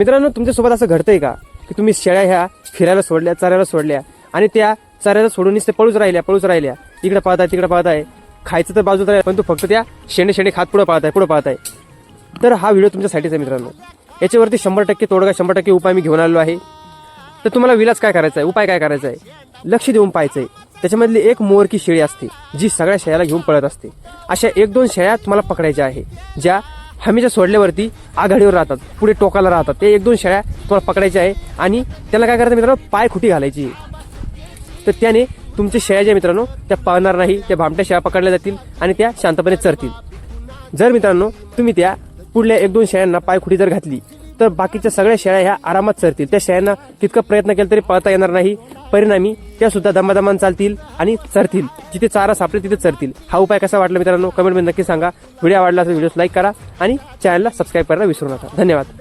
मित्रांनो तुमच्यासोबत असं घडतंय का? की तुम्ही शेळ्या ह्या फिरायला सोडल्या चरायला सोडल्या आणि त्या चरायला सोडून ते पळूच राहिल्या पळूच राहिल्या. इकडे पाहताय तिकडे पाहताय. खायचं तर बाजूत राहिलं पण तू फक्त त्या शेणे शेणे खात पुढे पाहताय पुढे पाहताय. तर हा व्हिडिओ तुमच्यासाठीच आहे मित्रांनो. याच्यावरती शंभर टक्के तोडगा शंभर टक्के उपाय मी घेऊन आलो आहे. तर तुम्हाला विलास काय करायचा आहे उपाय काय करायचा आहे लक्ष देऊन पाहायचंय. त्याच्यामधली एक मोरकी शेळी असते जी सगळ्या शेळ्याला घेऊन पळत असते. अशा एक दोन शेळ्या तुम्हाला पकडायच्या आहे ज्या हमीच्या सोडल्यावरती आघाडीवर राहतात पुढे टोकाला राहतात. ते एक दोन शेळ्या तुम्हाला पकडायच्या आहे आणि त्याला काय करायचं मित्रांनो? पाय खुटी घालायची. तर त्याने तुमच्या शेळ्या ज्या मित्रांनो त्या पळणार नाही त्या भामट्या शेळ्या पकडल्या जातील आणि त्या शांतपणे चरतील. जर मित्रांनो तुम्ही त्या पुढल्या एक दोन शेळ्यांना पायखुटी जर घातली तर बाकीच्या सगळ्या शेळ्या ह्या आरामात चरतील. त्या शेळ्यांना तितका प्रयत्न केला तरी पळता येणार नाही. परिणामी त्या सुद्धा दमादमान चालतील आणि चरतील. जिथे चारा सापडेल तिथे चरतील. हा उपाय कसा वाटला मित्रांनो? कमेंटमध्ये नक्की सांगा. व्हिडिओ आवडला तर व्हिडिओ लाईक करा आणि चॅनलला सबस्क्राईब करायला विसरू नका. धन्यवाद.